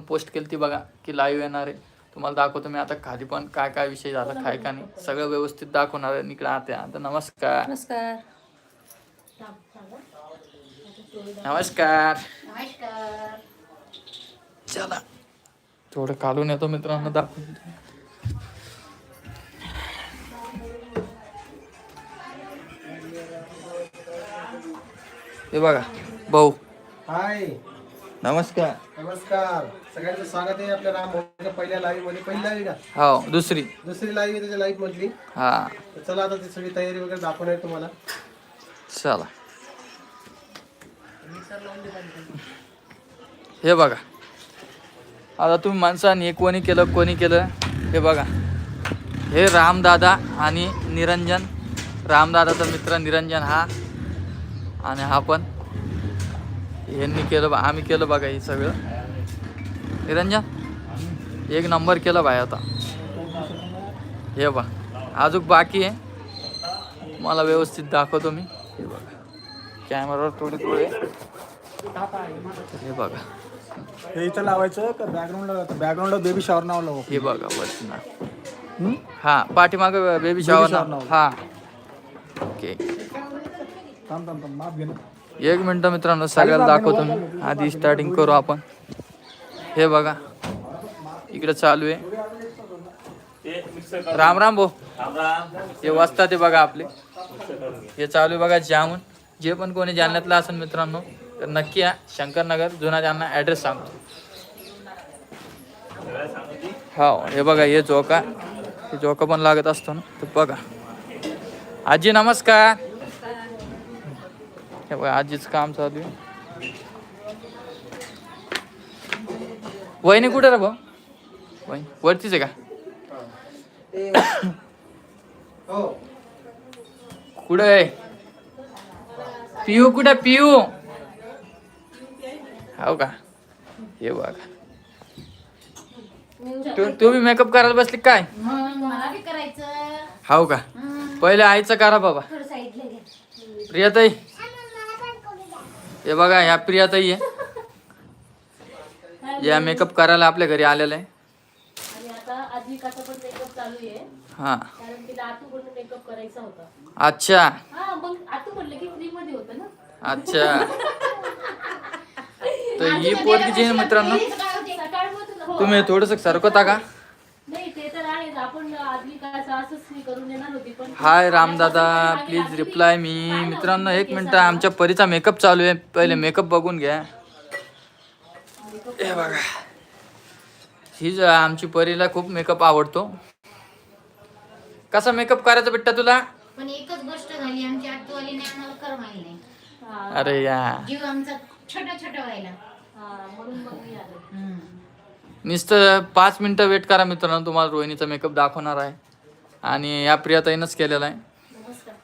Post केली ती बघा की लाईव्ह येणार आहे. तुम्हाला दाखवतो मी आता खाली पण काय काय विषय झाला काय का नाही. सगळं व्यवस्थित दाखवणार आहे. इकडे आता आता नमस्कार. नमस्कार. नमस्कार. नमस्कार. चला. थोडं काढून येतो मित्रांनो दाखवून. हे बघा भाऊ. हाय. नमस्कार. नमस्कार. सगळ्यांचं स्वागत आहे आपल्या राम मोहनच्या पहिल्या लाईव्हमध्ये. पहिली लाईव्ह का? हो दुसरी. दुसरी लाईव्ह त्याच्या लाईव्ह मधली. हा. तर चला आता ती सगळी तयारी वगैरे दाखवणार आहे तुम्हाला. चला. हे बघा. आता तुम्ही माणसाने कोणी केलं कोणी केलं हे बघा. हे रामदादा आणि निरंजन. रामदादाचा मित्र निरंजन हा. आणि हा पण. यांनी केलं बा आम्ही केलं बघा हे सगळं. निरंजन एक नंबर केलं बाय आता. हे बा अजून बाकी आहे. मला व्यवस्थित दाखवतो मी. हे बघा कॅमेरावर थोडे थोडे हे बघा. हे इथं लावायचं का बॅकग्राऊंडला बॅकग्राऊंडला बेबी शॉवर नाव लावू. हे बघा वरती हम्म? हा पाठीमाग बेबी शॉवर नाव. हा. ओके थांब थांब थांब माप घे ना. एक मिनटं मित्रांनो सगळ्याला दाखवतो मी. आधी स्टार्टिंग करू आपण. हे बघा. इकडे चालू आहे. राम राम भाऊ. हे वाजता ते बघा आपले. हे चालू आहे बघा जामून. जे पण कोणी जालन्यातलं असेल मित्रांनो तर नक्की या. शंकरनगर जुना जालना ॲड्रेस सांगतो. हो हे बघा हे जोका. हे जोका पण लागत असतो ना. तर बघा. आजी नमस्कार. हे बघा आजीचं काम चालू आहे. वहिनी कुठे रे भाऊ? वहिनी वरतीच आहे का? कुठे आहे? पियू कुठे पियू? हो का? हे बघा. तू तू बी मेकअप करायला बसली काय? हो का? पहिले आईचं करा बाबा. प्रियाताई. हे बघा ह्या प्रियाताई आहे. या मेकअप करायला आपल्या घरी आलेलं आहे. हा. अच्छा. हा अच्छा. तर ही पोरगी जी मित्रांनो. हो. तुम्ही थोडस सरकवता का? नाही ते तर आहेच आपण असंच मी करून देणार होती पण हाय रामदादा प्लीज रिप्लाय मी. मित्रांनो एक मिनिट आमच्या परीचा मेकअप चालू आहे. पहिले मेकअप बघून घ्या. हे बघा. ही ज- आमची परीला खूप मेकअप आवडतो. कसा मेकअप करायचा बेटा तुला? पण एकच गोष्ट झाली आमची आत्तूवाली नाही आम्हाला करमाई नाही. अरे या. जीव आमचा छोटा छोटा व्हायला. हा, म्हणून मग मी आलो. नुसतं पाच मिनटं वेट करा मित्रांनो तुम्हाला रोहिणीचा मेकअप दाखवणार आहे. आणि या प्रियाताईनंच केलेला आहे. नमस्कार.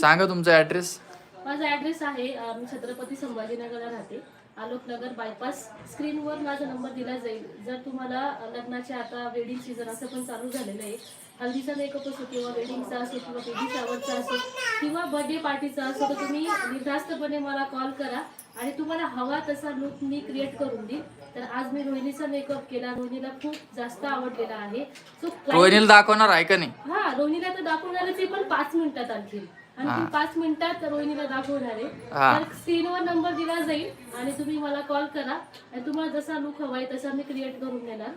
सांगा तुमचा ॲड्रेस माझा ॲड्रेस आहे अं, मी छत्रपती संभाजीनगरला राहते. आलोकनगर बायपास स्क्रीनवर माझा नंबर दिला जाईल. जर तुम्हाला अं, लग्नाचे आता वेडिंग सीझन असं पण चालू झालेलं आहे हल्दीचा मेकअप असो किंवा वेडिंगचा असो किंवा बेबी शॉवरचा असो किंवा बर्थडे पार्टीचा असो तर तुम्ही निर्धास्तपणे मला कॉल करा. आणि तुम्हाला हवा तसा लुक मी क्रिएट करून देईन. तर आज मी रोहिणीचा मेकअप केला. रोहिणीला खूप जास्त आवडलेला आहे. सो रोहिणीला दाखवणार आहे का नाही? हा रोहिणीला तर दाखवणारच आहे. पण पाच मिनिटात आणखी हा. आणखी पाच मिनिटात रोहिणीला दाखवणार आहे. हा. तर स्क्रीनवर नंबर दिला जाईल आणि तुम्ही मला कॉल करा. आणि तुम्हाला जसा लुक हवाय तसा मी क्रिएट करून देणार.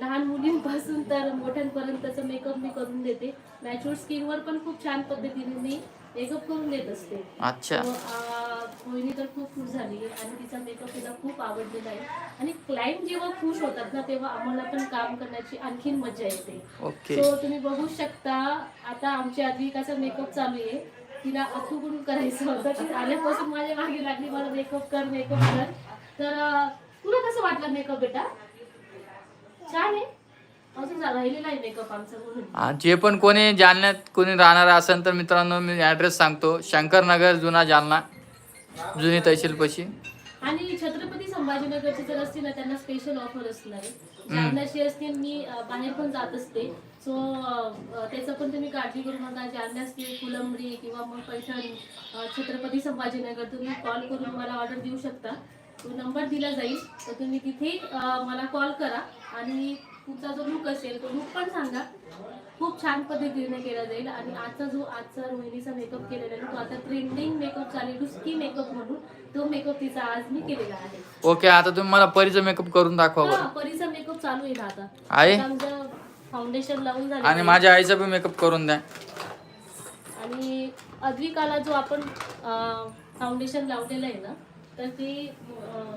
लहान मुलींपासून तर मोठ्यांपर्यंतचा मेकअप मी करून देते. मॅच्युअर स्किनवर पण खूप छान पद्धतीने मी मेकअप करून देत असते. अच्छा. रोहिणी तर खूप खुश झाली आणि तिचा मेकअप तिला खूप आवडलेला आहे. आणि क्लायंट जेव्हा खुश होतात ना तेव्हा आम्हाला पण काम करण्याची आणखीन मजा येते. ओके. सो तुम्ही बघू शकता आता आमची आद्विकाचा मेकअप चालू आहे. तिला अथूकडून करायचं होतं. ती आल्यापासून माझ्या मागे लागली मला मेकअप कर मेकअप कर. तर तुला कसं वाटलं मेकअप बेटा? छान आहे. अजून जा- राहिलेला आहे मेकअप आमचा म्हणून. हा, जे पण कोणी जालन्यात कोणी राहणार असेल तर मित्रांनो मी ॲड्रेस सांगतो. शंकरनगर जुना जालना जुनी तहसीलपाशी. आणि छत्रपती संभाजीनगरचे जर असतील ना त्यांना स्पेशल ऑफर असणार आहे. असतील मी अं, बाहेर पण जात असते. सो त्याचं पण तुम्ही काळजी करू नका. जालना असतील फुलंबरी किंवा मग पैठण अं, छत्रपती संभाजीनगर तुम्ही कॉल करून मला ऑर्डर देऊ शकता. तो नंबर दिला जाईल. तर तुम्ही तिथे मला कॉल करा आणि तुमचा जो लुक असेल तो लुक पण सांगा. खूप छान पद्धतीने केला जाईल आणि आजचा जो आजचा रोहिणीचा मेकअप केलेला आहे तो आता ट्रेंडिंग मेकअप चालेल डुस्की मेकअप म्हणून. तो मेकअप तिचा आज मी केलेला आहे. ओके आता तुम्ही मला परीचा मेकअप करून दाखवा हा परीचा मेकअप चालू आहे ना आता. आहे आता आमचं फाउंडेशन लावून झालं आणि माझ्या आईचा बी मेकअप करून द्या. आणि अद्विकाला जो आपण फाउंडेशन लावलेलं आहे ना तर ते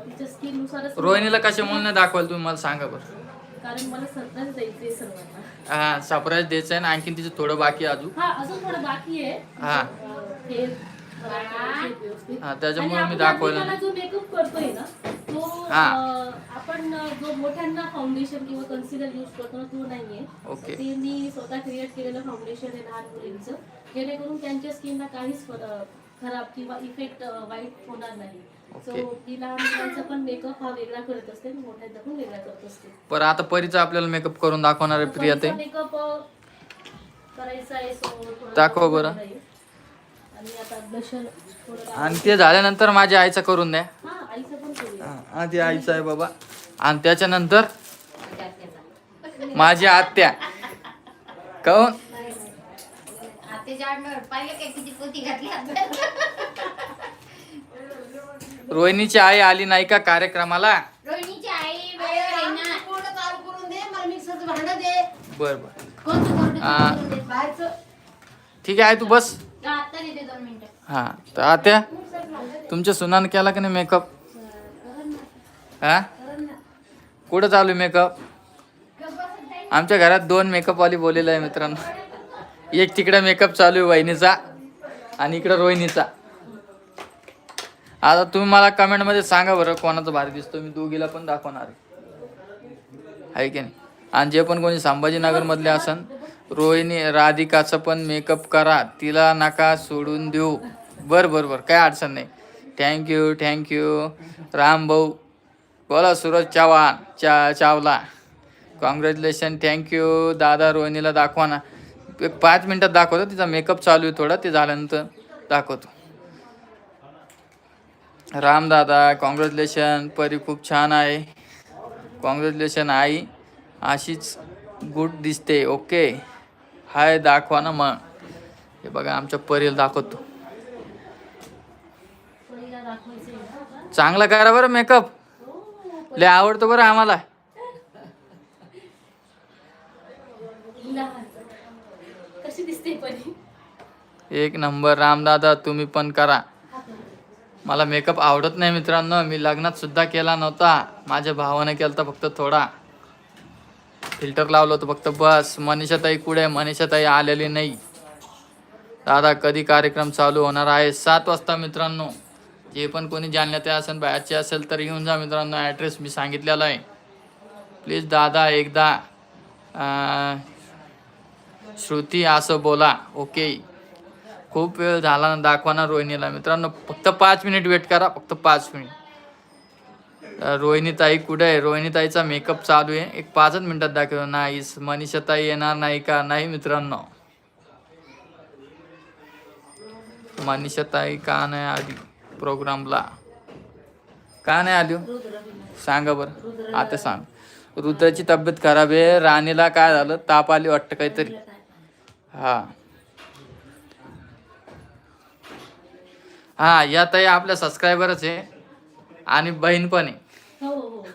तिच्या स्किन नुसारच रोहिणीला कशामुळे नाही दाखवाल तुम्ही मला सांगा बरं. कारण मला सरप्राईज द्यायचे सर्वांना. हा सरप्राईज द्यायचं आहे ना आणखीन तिचं थोडं बाकी आहे अजून. हा अजून थोडं बाकी आहे. हा. अं, हे व्यवस्थित. हा, त्याच्यामुळे आणि मी आपण दाखवलं जो मेकअप करतोय ना तो हा. अं, आपण जो मोठ्यांना फाउंडेशन किंवा कन्सिलर यूज करतो ना तो नाहीये. ओके. ते मी स्वतः क्रिएट केलेलं फाउंडेशन आहे लहान मुलींचं. जेणेकरून त्यांच्या स्किनला काहीच अं, खराब किंवा इफेक्ट वाईट होणार नाही. So okay. मी लहान मुलांचा पण मेकअप हा वेगळा करत असते आणि मोठ्यांचा पण वेगळा करत असते. बरं आता परीचा आपल्याला मेकअप करून दाखवणार आहे प्रिया ते. मेकअप करायचा आहे so थोडं दाखवा बरं. आणि आता ब्लशर थोडं लाव- आणि ते झाल्यानंतर माझ्या आईचा करून द्या. हा आईचं पण करूया हा ते आईचा आहे बाबा. आणि त्याच्यानंतर माझी आत्या. काऊन? आत्याच्या आडनावर पाहिलं काय किती पोती घातली आपल्याला रोहिणीची आई आली नाही का कार्यक्रमाला? रोहिणीची आई वेळेवर आहे ना कोरडं चालू करून दे मला मिक्सरचं भांडं दे. बर बर. कोणतं कोणतं आ. करून देत? बाहेरचं. ठीक आहे तू बस. का आत्ता देते दोन मिनिटं. हा तर आत्या तुमच्या सुनानं केला का नाही मेकअप हा? कुठं चालू आहे मेकअप आमच्या घरात दोन मेकअप वाली बोललेलं आहे मित्रांनो. एक तिकडे मेकअप चालू आहे वहिनीचा आणि इकडं रोहिणीचा. आता तुम्ही मला कमेंटमध्ये सांगा बरं कोणाचा भारी दिसतो मी दोघीला पण दाखवणार आहे. की नाही? आणि जे पण कोणी संभाजीनगरमधले असन रोहिणी राधिकाचं पण मेकअप करा. तिला नका सोडून देऊ. बरं बरं बरं. काय अडचण नाही. थँक्यू थँक्यू राम भाऊ बोला सूरज चव्हाण चा चावला. कॉंग्रॅच्युलेशन थँक्यू दादा रोहिणीला दाखवा ना. एक पाच मिनटात दाखवतो. तिचा मेकअप चालू आहे थोडा. ते झाल्यानंतर दाखवतो. राम दादा कॉंग्रॅच्युलेशन परी खूप छान आहे. कॉंग्रॅच्युलेशन आई. अशीच गुड दिसते ओके हाय दाखवा ना मग. हे बघा आमच्या परीला दाखवतो. चांगला करा बरं मेकअप लय आवडतो बरं आम्हाला. एक नंबर रामदादा तुम्ही पण करा. मला मेकअप आवडत नाही मित्रांनो. मी लग्नात सुद्धा केला नव्हता. माझ्या भावाने केला फक्त थोडा. फिल्टर लावलं होतं फक्त बस. मनीषाताई कुठे? मनीषाताई आलेली नाही. दादा कधी कार्यक्रम चालू होणार आहे? सात वाजता मित्रांनो. जे पण कोणी जाणण्यात असेल बाहेरचे असेल तर येऊन जा मित्रांनो. ॲड्रेस मी सांगितलेला आहे. प्लीज दादा एकदा श्रुती असं बोला. ओके खूप वेळ झाला ना दाखवा ना रोहिणीला. मित्रांनो फक्त पाच मिनिट वेट करा फक्त पाच मिनिट. रोहिणीताई रोहिणी ताई कुठे आहे? रोहिणी ताईचा मेकअप चालू आहे. एक पाचच मिनिटात दाखव नाही मनीषा ताई येणार नाही का? नाही मित्रांनो. मनीषा ताई का नाही आली प्रोग्रामला? का नाही आली हो? सांगा बरं. आता सांग. रुद्राची तब्येत खराब आहे. राणीला काय झालं? ताप आली वाटतं काहीतरी. हां. हा या ताई आपल्या सबस्क्रायबरच आहे. आणि बहीण पण आहे. हो हो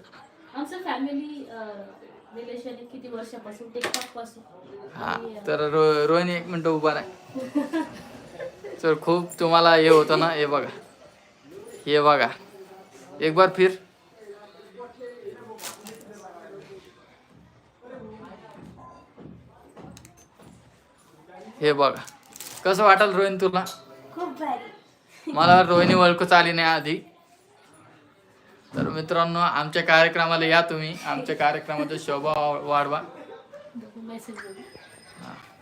आमचं फॅमिली रिलेशन आहे किती वर्षापासून? टिकटॉकपासून हा तर रो रोहिणी एक मिनिट उभा आहे तर खूप तुम्हाला हे होतं ना हे बघा. हे बघा. एक बार फिर. हे बघा. कसं वाटल रोहिणी तुला? खूप भारी. मला रोहिणी ओळखूच आली नाही आधी. तर मित्रांनो आमच्या कार्यक्रमाला या तुम्ही. आमच्या कार्यक्रमाचा शोभा वाढवा.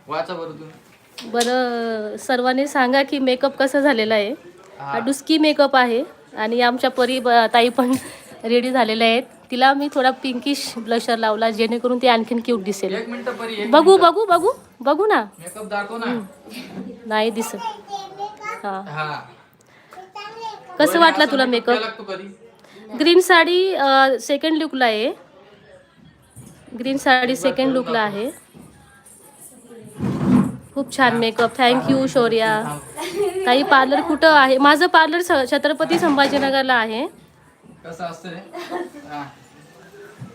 वाचा बरं तुम्ही. बरं सर्वांनी सांगा की मेकअप कसा झालेला आहे. हा. डुस्की मेकअप आहे आणि आमच्या परी ब- ताई पण रेडी झालेल्या आहेत. तिला मी थोडा पिंकिश ब्लशर लावला जेणेकरून ती आणखीन क्यूट दिसेल. एक मिनिट परी एक बघू बघू बघू बघू ना. मेकअप दाखव ना. नाही दिसत. हा. हा. कसं वाटलं तुला मेकअप कधी? ग्रीन साडी सेकंड लुकला आहे. ग्रीन साडी सेकंड लुकला आहे. खूप छान मेकअप थँक्यू शौर्या. काही पार्लर कुठं आहे? माझं पार्लर छत्रपती संभाजीनगरला आहे. कसं असतं हा.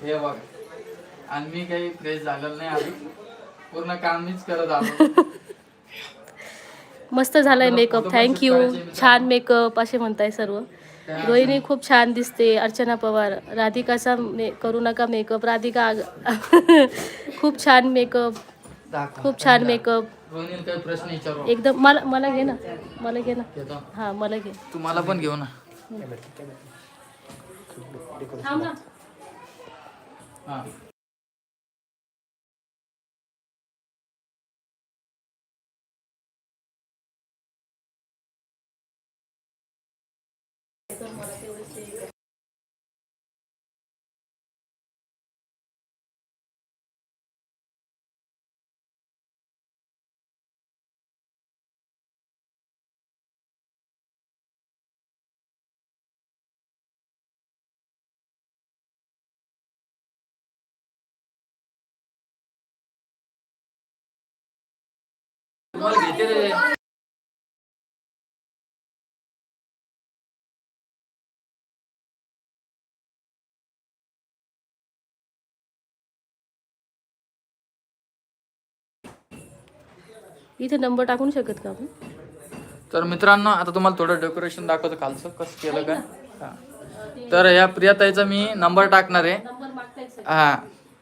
बघ. आणि मी काही फ्रेश झालेलं नाही आधी. पूर्ण काम मीच करत आलो. मस्त झालाय मेकअप थँक्यू छान मेकअप असे म्हणताय सर्व. रोहिणी खूप छान दिसते अर्चना पवार. राधिकाचा मे करू नका मेकअप राधिका आग- खूप छान मेकअप. खूप छान मेकअप एकदम मला मला घे ना. मला घे ना. हां मला घे. तुम्हाला पण घेऊ ना. थांब ना. हा तुम्हाला घेते रे इथे नंबर टाकून शकत का आपण? तर मित्रांनो आता तुम्हाला थोडं डेकोरेशन दाखवतो खालचं. कसं केलं काय हा. तर या प्रियाताईचा मी नंबर टाकणार आहे. हा.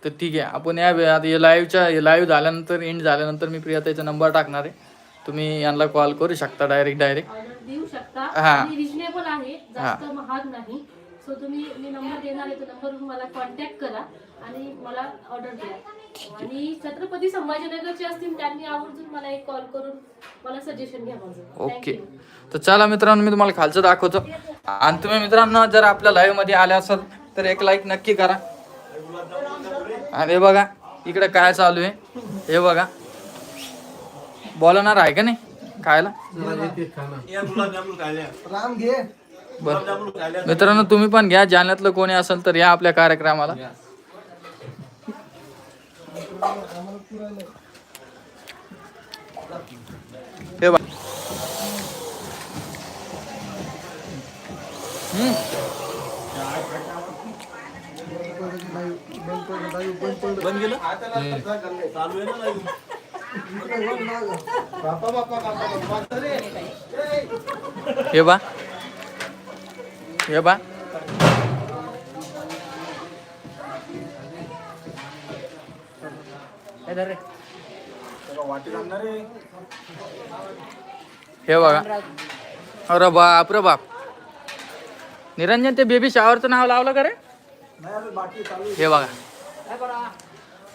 तर ठीक आहे. आपण या लाईव्हच्या लाईव्ह झाल्यानंतर एंड झाल्यानंतर मी प्रियाताईचा नंबर टाकणार आहे. तुम्ही यांना कॉल करू शकता डायरेक्ट डायरेक्ट देऊ शकता. हा. रिजनेबल आहे. जास्त महाग नाही. सो तुम्ही मी नंबर देणार आहे तो नंबरवरून मला कॉन्टॅक्ट करा आणि मला ऑर्डर द्या. आणि छत्रपती संभाजीनगरचे असतील त्यांनी आवर्जून मला एक कॉल करून मला सजेशन घ्या माझं. ओके. तर चला मित्रांनो मी तुम्हाला खालचं दाखवतो. आणि तुम्ही मित्रांनो जर आपल्या लाईव्हमध्ये आले असाल तर एक लाईक नक्की करा. आणि हे बघा इकडे काय चालू आहे? हे बघा. बोलणार आहे का नाही? खायला? राम घे. बर. मित्रांनो तुम्ही पण घ्या. जालन्यातलं कोणी असेल तर या आपल्या कार्यक्रमाला. हे हे बा बा हे धर रे. वाटी आणणार आहे हे बघा अरे बाप रे बाप निरंजन ते बेबी शॉवरचं नाव लावलं का रे. हे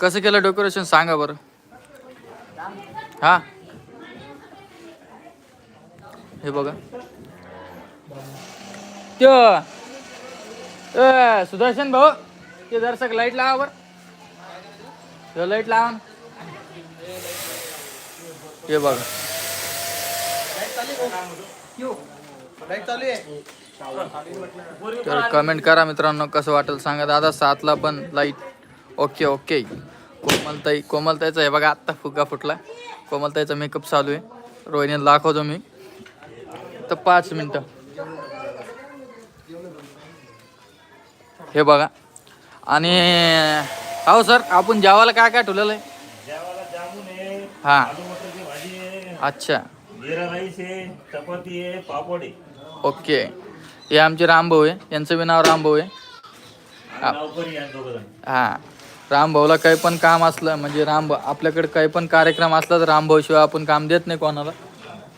कसं केलं डेकोरेशन सांगा बरं हा हे बघा त्यो ए, सुदर्शन भाऊ ते दर्शक लाइट लावा बर. लाइट लावा. हे बघा. लाइट चालू आहे. तर कमेंट करा मित्रांनो कसं वाटेल सांगा. दादा सातला पण लाइट ओके ओके कोमलताई कोमलताईचा हे बघा आत्ता फुगा फुटला. कोमलताईचा मेकअप चालू आहे. रोहिणीला दाखवतो मी. तर पाच मिनटं. हे बघा. आणि हो सर आपण जेवायला काय काय ठेवलेलं आहे? हां. अच्छा. ओके. हे आमचे रामभाऊ आहे. यांचं बी नाव रामभाऊ आहे. हा. रामभाऊला काही पण काम असलं म्हणजे राम आपल्याकडे काही पण कार्यक्रम असला तर रामभाऊ शिवाय आपण काम देत नाही कोणाला.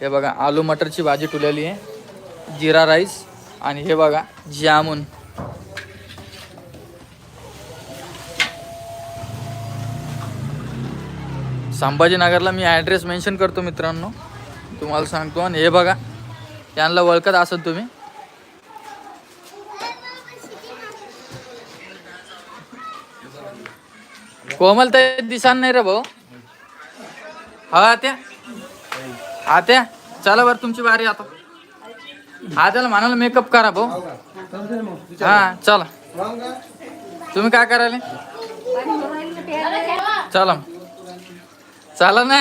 हे बघा आलू मटरची भाजी ठेवलेली आहे. जिरा राईस आणि हे बघा जामुन. संभाजीनगरला मी ॲड्रेस मेन्शन करतो मित्रांनो. तुम्हाला सांगतो आणि हे बघा यांना ओळखत असाल तुम्ही. कोमल तर दिसान नाही रे भाऊ. हा त्या हा त्या चला बरं तुमची बारी आता. हा त्याला म्हणाला मेकअप करा भाऊ. हा चला. तुम्ही काय करायला? चला. चला ना.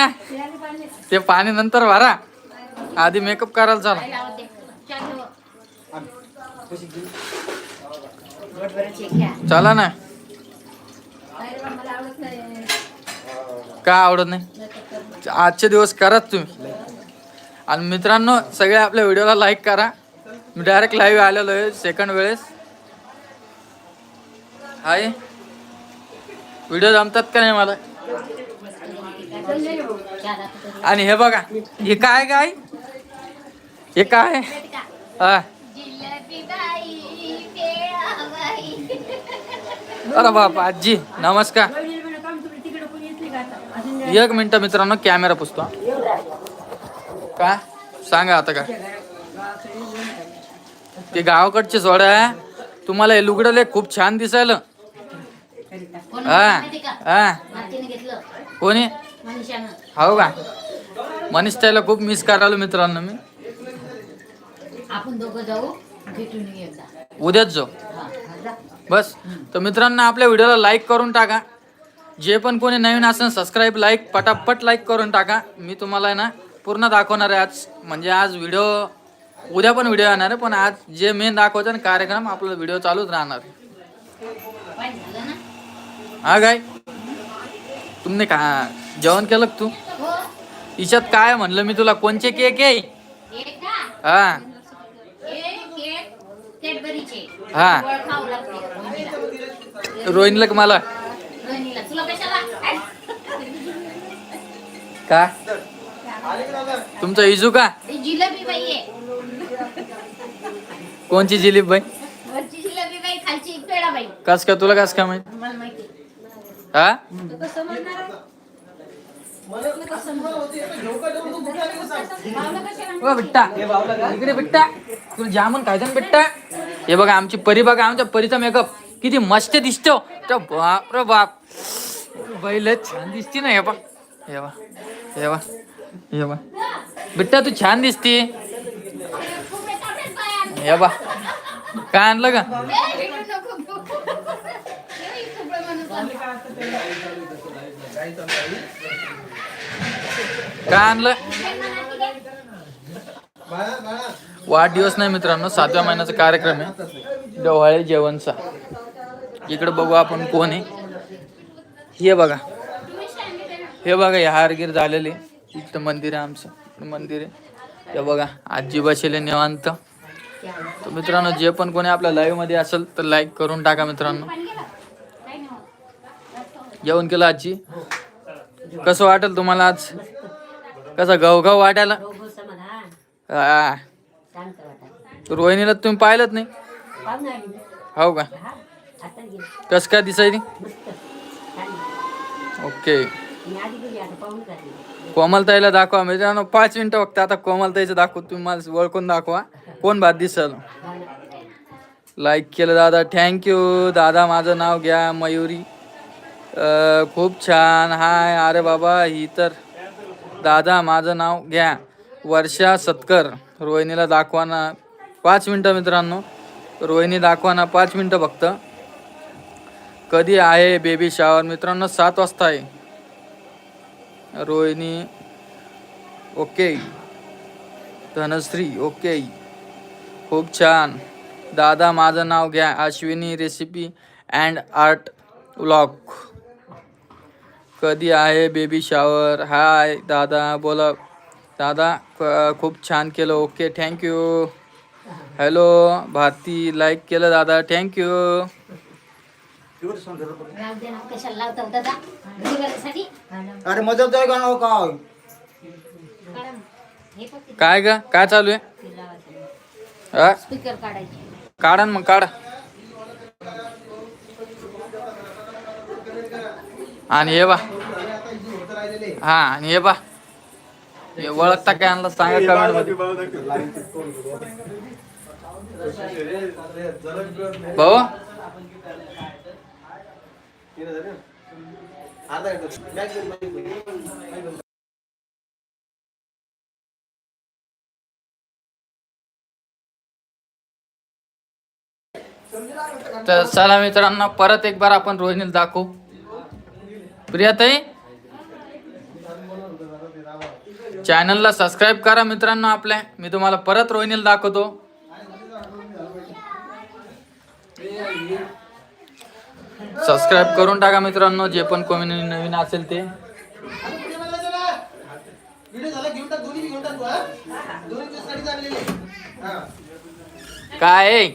ते पाणी नंतर भरा. आधी मेकअप करायला चला. चला ना. आवडत नाही. का आवडत नाही? आजचे दिवस कराच तुम्ही. आणि मित्रांनो सगळे आपल्या व्हिडिओला लाईक करा. मी डायरेक्ट लाईव्ह आलेलो आहे सेकंड वेळेस. हाय. व्हिडिओ जमतात का नाही मला? आणि हे बघा हे काय काय हे काय? अरे बाप आजी नमस्कार. एक मिनिट मित्रांनो कॅमेरा पुसतो. का? सांगा आता का ते गावाकडचे आहे तुम्हाला हे लुगडं खूप छान दिसायला. हा हा. कोणी? हो का? मनीष त्याला खूप मिस करायला मित्रांनो मी. आपण दोघं जाऊ भेटून उद्याच जाऊ. बस. तर मित्रांनो आपल्या व्हिडिओला लाईक करून टाका. जे पण कोणी नवीन असेल सबस्क्राईब लाईक पटापट लाईक करून टाका. मी तुम्हाला ना पूर्ण दाखवणार आहे आज. म्हणजे आज व्हिडिओ उद्या पण व्हिडिओ येणार आहे पण आज जे मेन दाखवायचं ना कार्यक्रम आपला व्हिडिओ चालूच राहणार. हा काय? तुमने का जेवण केलं का तू? हो. हिच्यात काय म्हणलं मी तुला? कोणचे केक आहे? हे. हा. हे हा. रोहिणीला. का मला? का? तुमचा इजू का? ही जिलेबी बाई आहे. कोणची जिलीप बाई? वरची जिलेबी बाई खालची पेढा बाई. कस का? तुला कस का माहीत? मला माहिती. हा? तू कसं समजणार आहे? ओ बिट्टा. इकडे बिट्टा. तुला जामून खायचं ना बिट्टा. हे बघा आमची परी बघा आमच्या परीचा मेकअप किती मस्त दिसतो. तर बाप रे बाप. बैल छान दिसते ना हे बा हे बा हे बा हे बा बिट्टा तू छान दिसते. हे बा काय आणलं का ए, भेटू नको. ए, खूप म्हणून चालतं. काय आणलं? वाढदिवस नाही मित्रांनो सातव्या महिन्याचा कार्यक्रम आहे. डोहाळे जेवणचा. इकडे बघू आपण कोण आहे. हे बघा. हे बघा हे हारगीर झालेले. इथं मंदिर आहे आमचं. मंदिर आहे. हे बघा आजी बसेले निवांत. तर मित्रांनो जे पण कोणी आपल्या लाईव्हमध्ये असेल तर लाईक करून टाका मित्रांनो. जेवण केलं आजी? कसं वाटेल तुम्हाला आज? कसं घवघव वाटायला? हा रोहिणीला तुम्ही पाहिलंच नाही. हो का? कस काय दिसायची ओके. कोमलताईला दाखवा. मित्रांनो पाच मिनिटं फक्त. आता कोमलताईचं दाखव तुम्ही मला ओळखून दाखवा. कोण भात दिसल लाईक केलं दादा. थँक्यू दादा माझं नाव घ्या. मयुरी. अं, खूप छान. हाय अरे बाबा ही तर दादा माझं नाव घ्या. वर्षा सतकर. रोहिणीला दाखवाना. पाच मिनटं मित्रांनो. रोहिणी दाखवाना. पाच मिनटं फक्त. कधी आहे बेबी शावर मित्रांनो सात वाजता आहे. रोहिणी ओके. धनश्री ओके. खूप छान. दादा माझं नाव घ्या. Ashwini recipe and art vlog कधी आहे बेबी शावर हाय दादा. बोला. दादा खूप छान केलं. Okay thank you hello Bharti like केलं दादा. थँक्यू राहू दे ना, कशाला लावता दादा दिवाळीसाठी अरे काय. हे काय ग? काय चालू आहे. हा? काढा ना मग काढा. आणि हे बा. हा आणि हे बा. हे ओळखता काय आणलं सांगा कमेंटमध्ये. भाऊ? तर चला मित्रांनो परत एक बार आपण रोहिणीला दाखवू. प्रियाताई? चॅनलला सबस्क्राईब करा मित्रांनो आपल्या. मी तुम्हाला परत रोहिणीला दाखवतो. सबस्क्राईब करून टाका मित्रांनो जे पण कोणी नवीन असेल ते. काय?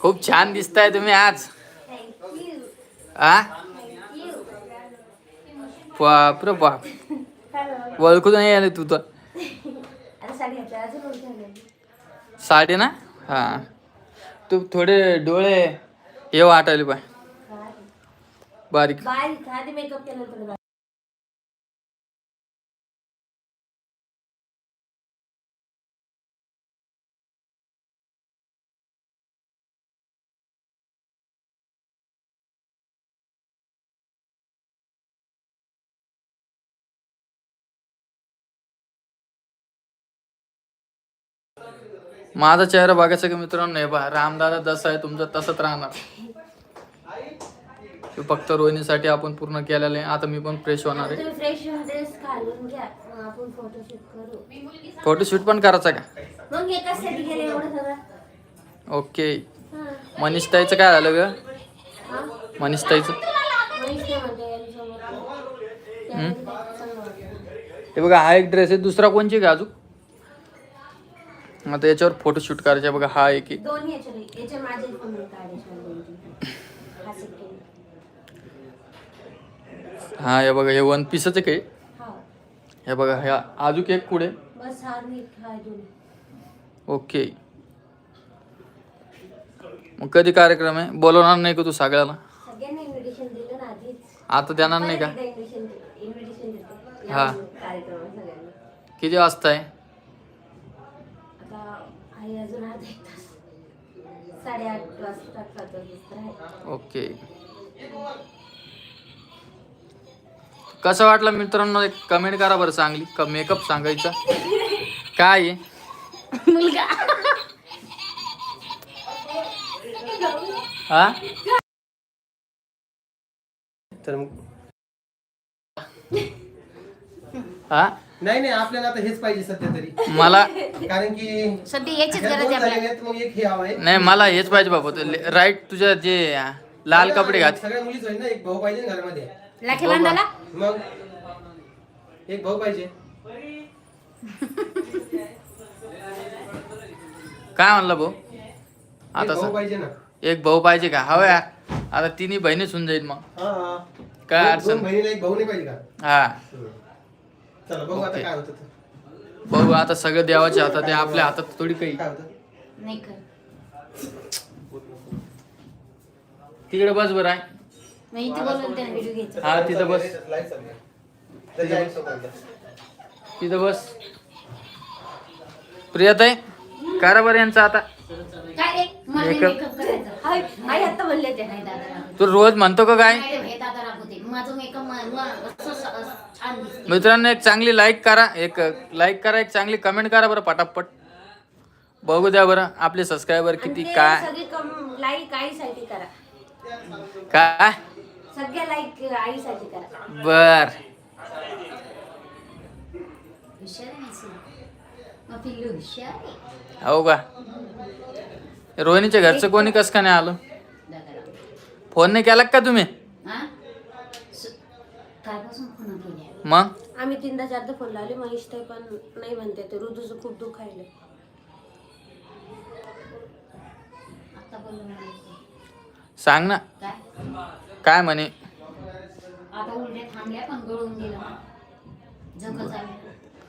खूप छान दिसताय तुम्ही आज. आ? बाप. रे बाप ओळखू नाही आले तू तर. साडी ना? हा. तू थोडे डोळे हे वाटायले पाय. बारीक. माझा चेहरा बघायचा की मित्रांनो हे पहा रामदादा जसा आहे तुमचा तसंच राहणार. फक्त रोहिणीसाठी आपण पूर्ण केलेलं आहे. आता मी पण फ्रेश होणार आहे. फोटोशूट पण करायचा का? ओके. मनीष ताईचं काय झालं ग? मनीष ताईचं. हे बघा हा एक ड्रेस आहे. दुसरा कोणची का अजून? आता याच्यावर फोटोशूट करायचे. बघा हा एक दोन्ही याच्यावर याच्या काढायचे. हा second. हा हे बघा हे वन पीसच आहे. काय हा. हे बघा ह्या अजून एक पुढे. बस हा नाही हा दोन्ही. ओके. मग कधी कार्यक्रम आहे? बोलवणार नाही का तू सगळ्याला सगळ्यांना इन्व्हिटेशन दिलं ना आधीच. आता देणार नाही का? इन्व्हिटेशन इन्व्हिटेशन देते. हा. या सगळ्यांना. किती वाजता आहे आता आहे अजून अर्धा एक तास साडेआठ वाजता ओके. कसं वाटलं मित्रांनो एक कमेंट करा बरं चांगली. क मेकअप सांगायचा. काय आहे? मुलगा. हा? तर मग हा? नाही नाही आपल्याला आता हेच पाहिजे सध्या तरी. मला कारण की सध्या याचीच ह्या गरज दोन आहे झालेले आपल्याला आहेत, मग एक हे हवं आहे नाही मला हेच पाहिजे बाबा. राईट तुझ्या जे लाल कपडे घात सगळ्या मुलीच होईल ना एक भाऊ पाहिजे ना घरामध्ये. राखी बांधायला? मग? एक भाऊ पाहिजे. काय म्हणलं भाऊ? एक आता भाऊ स- पाहिजे ना. एक भाऊ पाहिजे का? हवं यार. आता तिन्ही बहिणीच होऊन जाईल मग. हा हा. काय दोन- अडचण? दोन बहिणीला एक भाऊ नाही पाहिजे का? हा. चला बघू आता ओके. काय होतं ते. बघू आता सगळं देवाच्या हातात आहे आपल्या हातात थोडी काही. काय होतं? नाही कर तिकडे बस बरं आहे. मग इथे बोलून त्याने व्हिडिओ घ्यायचा. हा तिथं बस. चालू आहे. तिथं बस. प्रियाताई करा बरं यांचं आता. काय. मेकअप? ते रोज म्हणतो का काय? मित्रांनो एक चांगली लाईक करा एक लाईक करा एक चांगली कमेंट करा बरं पटापट. बघू द्या बरं आपले सबस्क्रायबर किती काय? काय? बर. हो का? रोहिणीच्या घरचं कोणी कस का नाही आलं. फोन नाही केला का तुम्ही? मग? आम्ही तीनदा चारदा फोन लावले महेश ते पण नाही म्हणते ते ऋतूचं खूप दुःख आहे. सांग ना. काय? काय म्हणे? आता उलट्या थांबल्या पण गळून गेलं. जग झालं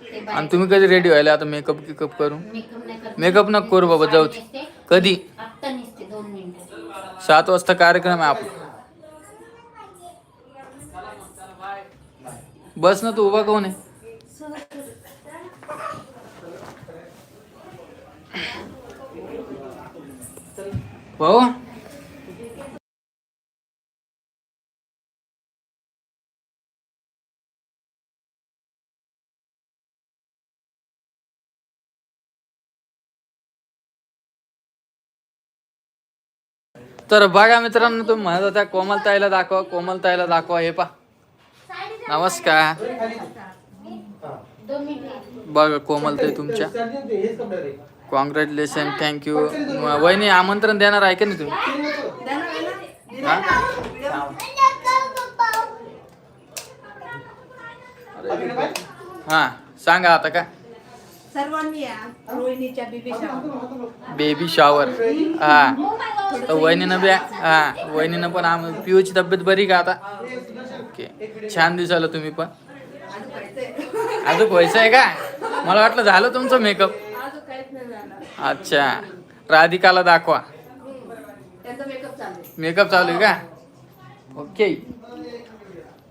ते आणि तुम्ही कधी रेडी व्हायला? आता मेकअप गिकअप करून मेकअप नको करू बाबा जाऊ. कधी? आत्ता निसते दोन मिनिटं. सात वाजता कार्यक्रम आहे आपला. बस ना तू उभा कोण आहे? भाऊ? तर बघा मित्रांनो तुम्ही म्हणत होत्या कोमलताईला दाखवा कोमलताईला दाखवा हे पा नमस्कार. दोन कोमल बघा कोमलताई तुमच्या. कॉंग्रॅच्युलेशन थँक्यू वहिनी आमंत्रण देणार आहे का नाही तुम्ही? हा? सांगा आता काय? सर्वांनी या रोहिणीच्या बेबी बेबी शॉवर हा. तर वहिनीनं बी हा वहिनीनं पण आम पिऊची तब्येत बरी का आता? ओके. छान दिसाल तुम्ही पण. अजून व्हायचं आहे का? मला वाटलं झालं तुमचं मेकअप अच्छा. राधिकाला दाखवा. मेकअप चालू आहे. मेकअप चालू आहे का? ओके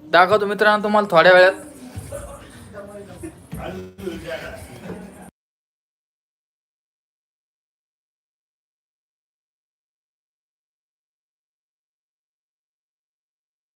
दाखवतो मित्रांनो तुम्हाला थोड्या वेळात.